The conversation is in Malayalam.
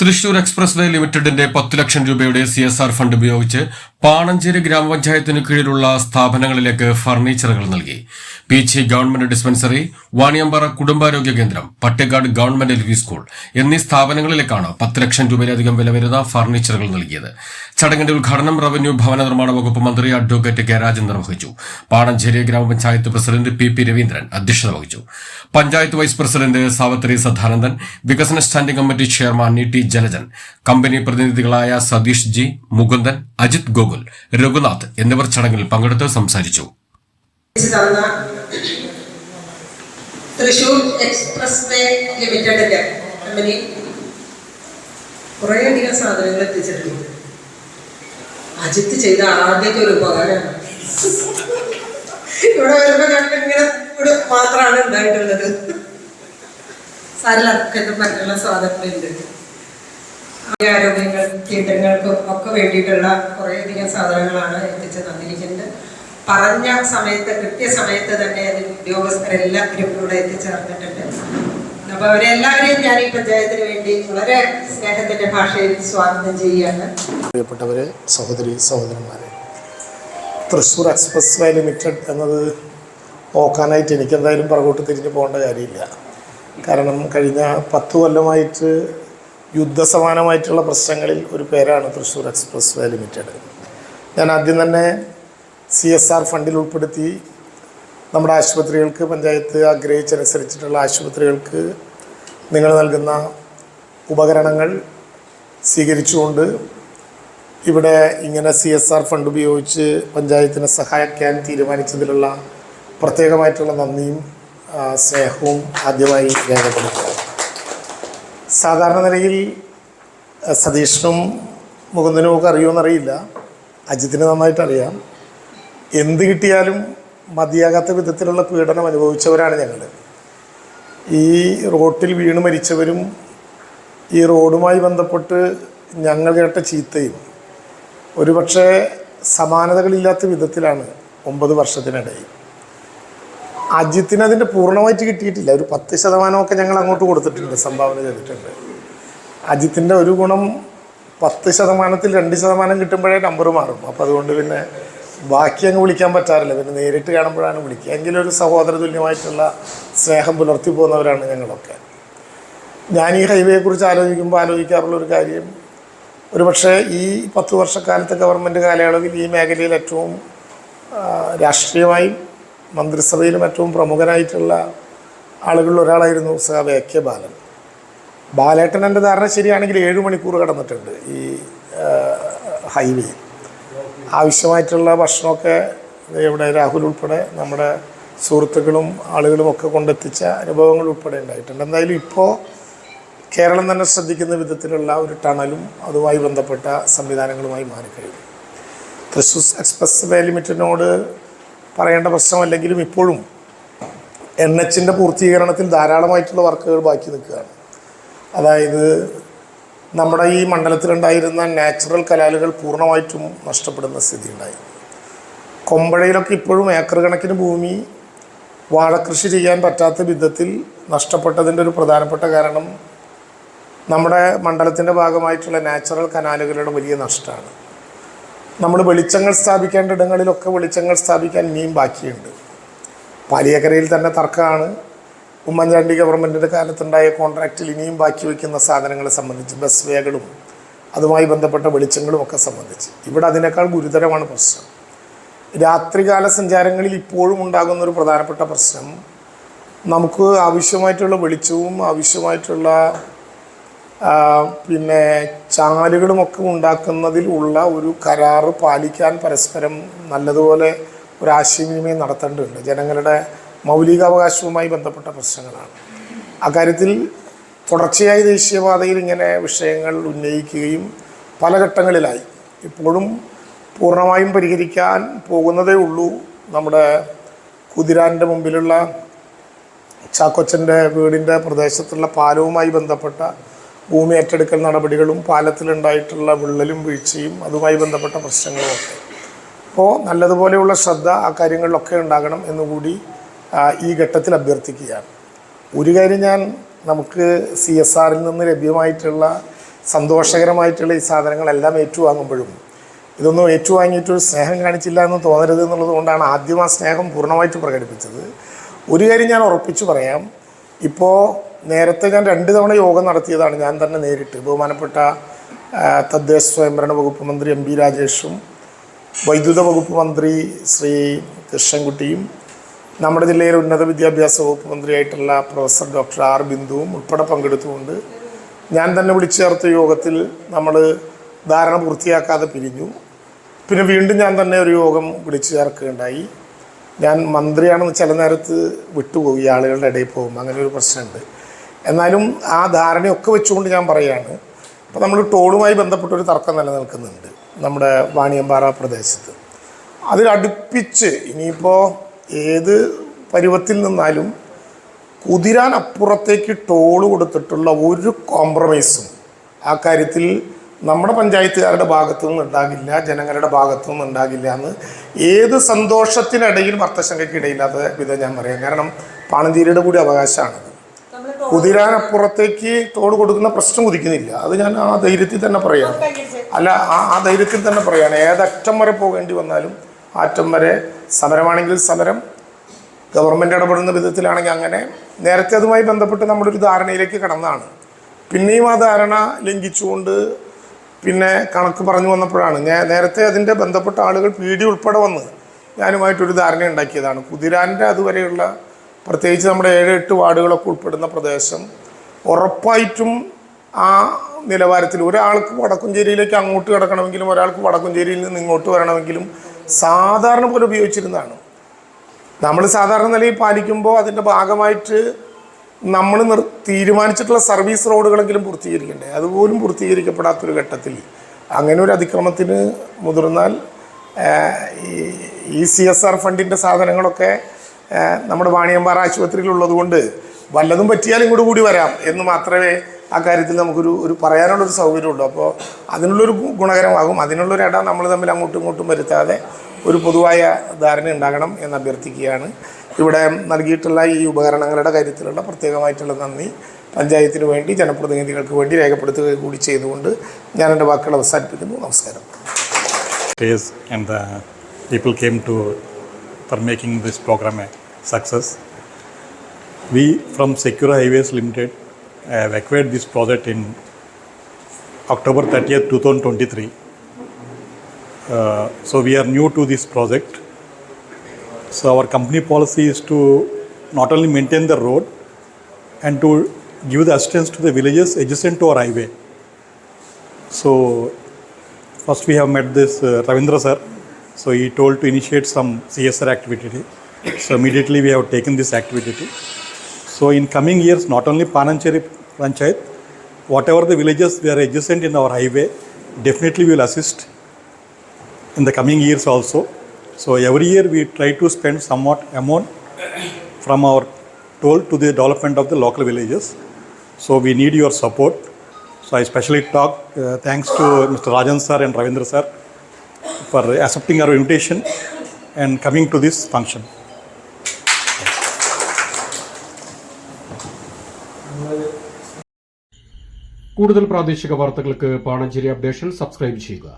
തൃശൂർ എക്സ്പ്രസ് വേ ലിമിറ്റഡിന്റെ പത്ത് ലക്ഷം രൂപയുടെ സി എസ് ആർ ഫണ്ട് ഉപയോഗിച്ച് പാണഞ്ചേരി ഗ്രാമപഞ്ചായത്തിന് കീഴിലുള്ള സ്ഥാപനങ്ങളിലേക്ക് ഫർണിച്ചറുകൾ നൽകി. പീച്ചി ഗവൺമെന്റ് ഡിസ്പെൻസറി വാണിയമ്പാറ കുടുംബാരോഗ്യ കേന്ദ്രം പട്ടിക്കാട് ഗവൺമെന്റ് എൽ സ്കൂൾ എന്നീ സ്ഥാപനങ്ങളിലേക്കാണ് പത്ത് ലക്ഷം രൂപയിലധികം വില വരുന്ന ഫർണിച്ചറുകൾ നൽകിയത്. ചടങ്ങിന്റെ ഉദ്ഘാടനം റവന്യൂ ഭവന നിർമ്മാണ വകുപ്പ് മന്ത്രി അഡ്വക്കേറ്റ് കെ രാജൻ നിർവഹിച്ചു പാണഞ്ചേരി ഗ്രാമപഞ്ചായത്ത് പ്രസിഡന്റ് പി പി രവീന്ദ്രൻ അധ്യക്ഷത വഹിച്ചു. പഞ്ചായത്ത് വൈസ് പ്രസിഡന്റ് സാവത്രി സദാനന്ദൻ വികസന standing committee chairman E T Jalajan. Company പ്രതിനിധികളായ Satheesh G Mukundan Ajith Gokul Raghunath എന്നിവർ ചടങ്ങിൽ പങ്കെടുത്ത് സംസാരിച്ചു. തൃശൂർ എക്സ്പ്രസ് വേ ലിമിറ്റഡിന്റെ കമ്പനി കുറേയധികം സാധനങ്ങൾ എത്തിച്ചിട്ടുണ്ട്. അജിത്ത് ചെയ്ത ആദ്യത്തെ ഒരു ഉപകാരമാണ്. ഇവിടെ വരുമ്പോ ഞങ്ങൾക്ക് ഇങ്ങനെ ഇവിടെ മാത്രമാണ് ഉണ്ടായിട്ടുള്ളത്. സാരിലൊക്കെ മറ്റുള്ള സ്വാതന്ത്ര്യമുണ്ട്? ആരോഗ്യങ്ങൾ കേന്ദ്രങ്ങൾക്കും ഒക്കെ വേണ്ടിയിട്ടുള്ള കുറേയധികം സാധനങ്ങളാണ് എത്തിച്ച് തന്നിരിക്കുന്നത്. പറഞ്ഞ സമയത്ത് കൃത്യസമയത്ത് തന്നെ അതിന് ഉദ്യോഗസ്ഥരെല്ലാവരും ഇവിടെ എത്തിച്ചേർന്നിട്ടുണ്ട് അപ്പൊ അവരെല്ലാവരെയും ഞാൻ ഈ പഞ്ചായത്തിന് വേണ്ടി വളരെ സ്നേഹത്തിന്റെ ഭാഷയിൽ സ്വാഗതം ചെയ്യുകയാണ്. പ്രിയപ്പെട്ടവരെ സഹോദരി സഹോദരന്മാരെ തൃശ്ശൂർ എക്സ്പ്രസ് വേ ലിമിറ്റഡ് എന്നത് നോക്കാനായിട്ട് എനിക്ക് എന്തായാലും പുറകോട്ട് തിരിഞ്ഞു പോകേണ്ട കാര്യമില്ല. കാരണം കഴിഞ്ഞ പത്ത് കൊല്ലമായിട്ട് യുദ്ധസമാനമായിട്ടുള്ള പ്രശ്നങ്ങളിൽ ഒരു പേരാണ് തൃശ്ശൂർ എക്സ്പ്രസ് വേ ലിമിറ്റഡ്. ഞാൻ ആദ്യം തന്നെ സി എസ് ആർ ഫണ്ടിൽ ഉൾപ്പെടുത്തി നമ്മുടെ ആശുപത്രികൾക്ക് പഞ്ചായത്ത് ആഗ്രഹിച്ചനുസരിച്ചിട്ടുള്ള ആശുപത്രികൾക്ക് നിങ്ങൾ നൽകുന്ന ഉപകരണങ്ങൾ സ്വീകരിച്ചുകൊണ്ട് ഇവിടെ ഇങ്ങനെ സി എസ് ആർ ഫണ്ട് ഉപയോഗിച്ച് പഞ്ചായത്തിനെ സഹായിക്കാൻ തീരുമാനിച്ചതിലുള്ള പ്രത്യേകമായിട്ടുള്ള നന്ദിയും സ്നേഹവും ആദ്യമായി രേഖപ്പെടുത്തുക സാധാരണ നിലയിൽ സതീഷിനും മുകുന്ദനും ഒക്കെ അറിയുമെന്നറിയില്ല. അജിത്തിന് നന്നായിട്ട് അറിയാം എന്ത് കിട്ടിയാലും മതിയാകാത്ത വിധത്തിലുള്ള പീഡനം അനുഭവിച്ചവരാണ് ഞങ്ങൾ ഈ റോട്ടിൽ വീണ് മരിച്ചവരും ഈ റോഡുമായി ബന്ധപ്പെട്ട് ഞങ്ങൾ കേട്ട ചീത്തയും ഒരുപക്ഷെ സമാനതകളില്ലാത്ത വിധത്തിലാണ് ഒമ്പത് വർഷത്തിനിടയിൽ. അജിത്തിന് അതിന്റെ പൂർണമായിട്ട് കിട്ടിയിട്ടില്ല. ഒരു പത്ത് ശതമാനമൊക്കെ ഞങ്ങൾ അങ്ങോട്ട് കൊടുത്തിട്ടുണ്ട് സംഭാവന ചെയ്തിട്ടുണ്ട്. അജിത്തിന്റെ ഒരു ഗുണം പത്ത് ശതമാനത്തിൽ രണ്ട് ശതമാനം കിട്ടുമ്പോഴേ നമ്പർ മാറും. അപ്പോൾ അതുകൊണ്ട് പിന്നെ ബാക്കി അങ്ങ് വിളിക്കാൻ പറ്റാറില്ല. പിന്നെ നേരിട്ട് കാണുമ്പോഴാണ് വിളിക്കുക. എങ്കിലും ഒരു സഹോദര തുല്യമായിട്ടുള്ള സ്നേഹം പുലർത്തി പോകുന്നവരാണ് ഞങ്ങളൊക്കെ. ഞാൻ ഈ ഹൈവേയെക്കുറിച്ച് ആലോചിക്കുമ്പോൾ ആലോചിക്കാറുള്ള ഒരു കാര്യം ഒരുപക്ഷെ ഈ പത്ത് വർഷക്കാലത്തെ ഗവൺമെന്റ് കാലയളവിൽ ഈ മേഖലയിൽ ഏറ്റവും രാഷ്ട്രീയമായും മന്ത്രിസഭയിലും ഏറ്റവും പ്രമുഖനായിട്ടുള്ള ആളുകളിൽ ഒരാളായിരുന്നു സഹാബ് എ കെ ബാലൻ. ബാലേട്ടൻ എന്റെ ധാരണ ശരിയാണെങ്കിൽ ഏഴ് മണിക്കൂർ കടന്നിട്ടുണ്ട് ഈ ഹൈവേ. ആവശ്യമായിട്ടുള്ള ഭക്ഷണമൊക്കെ ഇവിടെ രാഹുൽ ഉൾപ്പെടെ നമ്മുടെ സുഹൃത്തുക്കളും ആളുകളും ഒക്കെ കൊണ്ടെത്തിച്ച അനുഭവങ്ങൾ ഉൾപ്പെടെ ഉണ്ടായിട്ടുണ്ട്. എന്തായാലും ഇപ്പോൾ കേരളം തന്നെ ശ്രദ്ധിക്കുന്ന വിധത്തിലുള്ള ഒരു ടണലും അതുമായി ബന്ധപ്പെട്ട സംവിധാനങ്ങളുമായി മാറിക്കഴിഞ്ഞു. തൃശ്ശൂർ എക്സ്പ്രസ് വേ ലിമിറ്റഡിനോട് പറയേണ്ട പ്രശ്നമല്ലെങ്കിലും ഇപ്പോഴും എൻ എച്ചിന്റെ പൂർത്തീകരണത്തിൽ ധാരാളമായിട്ടുള്ള വർക്കുകൾ ബാക്കി നിൽക്കുകയാണ്. അതായത് നമ്മുടെ ഈ മണ്ഡലത്തിലുണ്ടായിരുന്ന നാച്ചുറൽ കലാലുകൾ പൂർണമായിട്ടും നഷ്ടപ്പെടുന്ന സ്ഥിതി ഉണ്ടായി കൊമ്പഴയിലൊക്കെ ഇപ്പോഴും ഏക്കർ കണക്കിന് ഭൂമി വാഴക്കൃഷി ചെയ്യാൻ പറ്റാത്ത വിധത്തിൽ നഷ്ടപ്പെട്ടതിന്റെ ഒരു പ്രധാനപ്പെട്ട കാരണം നമ്മുടെ മണ്ഡലത്തിന്റെ ഭാഗമായിട്ടുള്ള നാച്ചുറൽ കനാലുകളുടെ വലിയ നഷ്ടമാണ്. നമ്മൾ വെളിച്ചങ്ങൾ സ്ഥാപിക്കേണ്ട ഇടങ്ങളിലൊക്കെ വെളിച്ചങ്ങൾ സ്ഥാപിക്കാൻ ഇനിയും ബാക്കിയുണ്ട്. പാലിയക്കരയിൽ തന്നെ തർക്കമാണ്. ഉമ്മൻചാണ്ടി ഗവൺമെന്റിന്റെ കാലത്തുണ്ടായ കോൺട്രാക്റ്റിൽ ഇനിയും ബാക്കി വയ്ക്കുന്ന സാധനങ്ങളെ സംബന്ധിച്ച് ബസ് വേകളും അതുമായി ബന്ധപ്പെട്ട വെളിച്ചങ്ങളും ഒക്കെ സംബന്ധിച്ച്. ഇവിടെ അതിനേക്കാൾ ഗുരുതരമാണ് പ്രശ്നം. രാത്രികാല സഞ്ചാരങ്ങളിൽ ഇപ്പോഴും ഉണ്ടാകുന്ന ഒരു പ്രധാനപ്പെട്ട പ്രശ്നം നമുക്ക് ആവശ്യമായിട്ടുള്ള വെളിച്ചവും ആവശ്യമായിട്ടുള്ള പിന്നെ ചാലുകളുമൊക്കെ ഉണ്ടാക്കുന്നതിൽ ഉള്ള ഒരു കരാറ് പാലിക്കാൻ പരസ്പരം നല്ലതുപോലെ ഒരു ആശയവിനിമയം നടത്തേണ്ടതുണ്ട്. ജനങ്ങളുടെ മൗലികാവകാശവുമായി ബന്ധപ്പെട്ട പ്രശ്നങ്ങളാണ്. അക്കാര്യത്തിൽ തുടർച്ചയായി ദേശീയപാതയിൽ ഇങ്ങനെ വിഷയങ്ങൾ ഉന്നയിക്കുകയും പല ഘട്ടങ്ങളിലായി. ഇപ്പോഴും പൂർണമായും പരിഹരിക്കാൻ പോകുന്നതേ ഉള്ളൂ നമ്മുടെ കുതിരാന്റെ മുമ്പിലുള്ള ചാക്കോച്ചന്റെ വീടിന്റെ പ്രദേശത്തുള്ള പാലവുമായി ബന്ധപ്പെട്ട ഭൂമി ഏറ്റെടുക്കൽ നടപടികളും പാലത്തിലുണ്ടായിട്ടുള്ള വിള്ളലും വീഴ്ചയും അതുമായി ബന്ധപ്പെട്ട പ്രശ്നങ്ങളും ഒക്കെ. അപ്പോൾ നല്ലതുപോലെയുള്ള ശ്രദ്ധ ആ കാര്യങ്ങളിലൊക്കെ ഉണ്ടാകണം എന്നുകൂടി ഈ ഘട്ടത്തിൽ അഭ്യർത്ഥിക്കുകയാണ്. ഒരു കാര്യം ഞാൻ നമുക്ക് സി എസ് ആറിൽ നിന്ന് ലഭ്യമായിട്ടുള്ള സന്തോഷകരമായിട്ടുള്ള ഈ സാധനങ്ങളെല്ലാം ഏറ്റുവാങ്ങുമ്പോഴും ഇതൊന്നും ഏറ്റുവാങ്ങിയിട്ടൊരു സ്നേഹം കാണിച്ചില്ല എന്ന് തോന്നരുത് എന്നുള്ളത് കൊണ്ടാണ് ആദ്യം ആ സ്നേഹം പൂർണമായിട്ട് പ്രകടിപ്പിച്ചത്. ഒരു കാര്യം ഞാൻ ഉറപ്പിച്ചു പറയാം. ഇപ്പോൾ നേരത്തെ ഞാൻ രണ്ട് തവണ യോഗം നടത്തിയതാണ്. ഞാൻ തന്നെ നേരിട്ട്. ബഹുമാനപ്പെട്ട തദ്ദേശ സ്വയംഭരണ വകുപ്പ് മന്ത്രി എം പി രാജേഷും വൈദ്യുത വകുപ്പ് മന്ത്രി ശ്രീ കൃഷ്ണൻകുട്ടിയും നമ്മുടെ ജില്ലയിലെ ഉന്നത വിദ്യാഭ്യാസ വകുപ്പ് മന്ത്രിയായിട്ടുള്ള പ്രൊഫസർ ഡോക്ടർ ആർ ബിന്ദുവും ഉൾപ്പെടെ പങ്കെടുത്തുകൊണ്ട് ഞാൻ തന്നെ വിളിച്ചു ചേർത്ത യോഗത്തിൽ നമ്മൾ ധാരണ പൂർത്തിയാക്കാതെ പിരിഞ്ഞു. പിന്നെ വീണ്ടും ഞാൻ തന്നെ ഒരു യോഗം വിളിച്ചു ചേർക്കുകയുണ്ടായി. ഞാൻ മന്ത്രിയാണെന്ന് ചില നേരത്ത് വിട്ടുപോയി ആളുകളുടെ ഇടയിൽ പോകും അങ്ങനെ ഒരു പ്രശ്നമുണ്ട്. എന്നാലും ആ ധാരണയൊക്കെ വെച്ചുകൊണ്ട് ഞാൻ പറയുകയാണ് അപ്പോൾ നമ്മൾ ടോളുമായി ബന്ധപ്പെട്ടൊരു തർക്കം നിലനിൽക്കുന്നുണ്ട് നമ്മുടെ വാണിയമ്പാറ പ്രദേശത്ത്. അതിലടുപ്പിച്ച് ഇനിയിപ്പോൾ ഏത് പരുവത്തിൽ നിന്നാലും കുതിരാൻ അപ്പുറത്തേക്ക് ടോൾ കൊടുത്തിട്ടുള്ള ഒരു കോംപ്രമൈസും ആ കാര്യത്തിൽ നമ്മുടെ പഞ്ചായത്തുകാരുടെ ഭാഗത്തു നിന്ന് ഉണ്ടാകില്ല ജനങ്ങളുടെ ഭാഗത്തു നിന്ന് ഉണ്ടാകില്ല എന്ന് ഏത് സന്തോഷത്തിനിടയിൽ അർത്ഥശങ്കയ്ക്കിടയില്ലാത്ത വിധം ഞാൻ പറയാം. കാരണം പാണഞ്ചേരിയുടെ കൂടി അവകാശമാണത് കുതിരാനപ്പുറത്തേക്ക് തോട് കൊടുക്കുന്ന പ്രശ്നം ഉദിക്കുന്നില്ല. അത് ഞാൻ ആ ധൈര്യത്തിൽ തന്നെ പറയാം. അല്ല ആ ആ ധൈര്യത്തിൽ തന്നെ പറയാണ് ഏതറ്റം വരെ പോകേണ്ടി വന്നാലും ആറ്റം വരെ സമരമാണെങ്കിൽ സമരം ഗവൺമെന്റ് ഇടപെടുന്ന വിധത്തിലാണെങ്കിൽ അങ്ങനെ. നേരത്തെ അതുമായി ബന്ധപ്പെട്ട് നമ്മളൊരു ധാരണയിലേക്ക് കടന്നതാണ്. പിന്നെയും ആ ധാരണ ലംഘിച്ചുകൊണ്ട് പിന്നെ കണക്ക് പറഞ്ഞു വന്നപ്പോഴാണ് നേരത്തെ അതിന്റെ ബന്ധപ്പെട്ട ആളുകൾ പി ഉൾപ്പെടെ വന്ന് ഞാനുമായിട്ടൊരു ധാരണ ഉണ്ടാക്കിയതാണ് കുതിരാന്റെ അതുവരെയുള്ള പ്രത്യേകിച്ച് നമ്മുടെ ഏഴ് എട്ട് വാർഡുകളൊക്കെ ഉൾപ്പെടുന്ന പ്രദേശം ഉറപ്പായിട്ടും ആ നിലവാരത്തിൽ ഒരാൾക്ക് വടക്കുംചേരിയിലേക്ക് അങ്ങോട്ട് കിടക്കണമെങ്കിലും ഒരാൾക്ക് വടക്കുംചേരിയിൽ നിന്ന് ഇങ്ങോട്ട് വരണമെങ്കിലും സാധാരണ പോലെ ഉപയോഗിച്ചിരുന്നതാണ്. നമ്മൾ സാധാരണ നിലയിൽ പാലിക്കുമ്പോൾ അതിന്റെ ഭാഗമായിട്ട് നമ്മൾ നിർ തീരുമാനിച്ചിട്ടുള്ള സർവീസ് റോഡുകളെങ്കിലും പൂർത്തീകരിക്കണ്ടേ? അതുപോലും പൂർത്തീകരിക്കപ്പെടാത്തൊരു ഘട്ടത്തിൽ. അങ്ങനെ ഒരു അതിക്രമത്തിന് മുതിർന്നാൽ ഈ സി എസ് ആർ ഫണ്ടിന്റെ സാധനങ്ങളൊക്കെ നമ്മുടെ വാണിയമ്പാറ ആശുപത്രിയിലുള്ളത് കൊണ്ട് വല്ലതും പറ്റിയാലും ഇങ്ങോട്ട് കൂടി വരാം എന്ന് മാത്രമേ ആ കാര്യത്തിൽ നമുക്കൊരു ഒരു പറയാനുള്ളൊരു സൗകര്യമുള്ളൂ. അപ്പോൾ അതിനുള്ളൊരു ഗുണകരമാകും. അതിനുള്ളൊരു ഇടം നമ്മൾ തമ്മിൽ അങ്ങോട്ടും ഇങ്ങോട്ടും വരുത്താതെ ഒരു പൊതുവായ ധാരണ ഉണ്ടാകണം എന്ന് അഭ്യർത്ഥിക്കുകയാണ്. ഇവിടെ നൽകിയിട്ടുള്ള ഈ ഉപകരണങ്ങളുടെ കാര്യത്തിലുള്ള പ്രത്യേകമായിട്ടുള്ള നന്ദി. പഞ്ചായത്തിന് വേണ്ടി ജനപ്രതിനിധികൾക്ക് വേണ്ടി രേഖപ്പെടുത്തുക കൂടി ചെയ്തുകൊണ്ട് ഞാൻ എന്റെ വാക്കുകൾ അവസാനിപ്പിക്കുന്നു. നമസ്കാരം. And the people came to for making this program success. We from Secure Highways Limited have acquired this project in October 30th, 2023. Uh, so we are new to this project. So our company policy is to not only maintain the road and to give the assistance to the villages adjacent to our highway. So First, we have met this uh, Ravindra sir. So he told to initiate some CSR activity. So immediately we have taken this activity. So in coming years, not only Panancheri Panchayat, whatever the villages they are adjacent in our highway, definitely we will assist in the coming years also. So every year we try to spend somewhat amount from our toll to the development of the local villages. So we need your support. So I especially talk uh, thanks to Mr. Rajan sir and Ravindra sir for accepting our invitation and coming to this function. കൂടുതൽ പ്രാദേശിക വാർത്തകൾക്ക് പാണഞ്ചേരി അപ്ഡേഷൻ സബ്സ്ക്രൈബ് ചെയ്യുക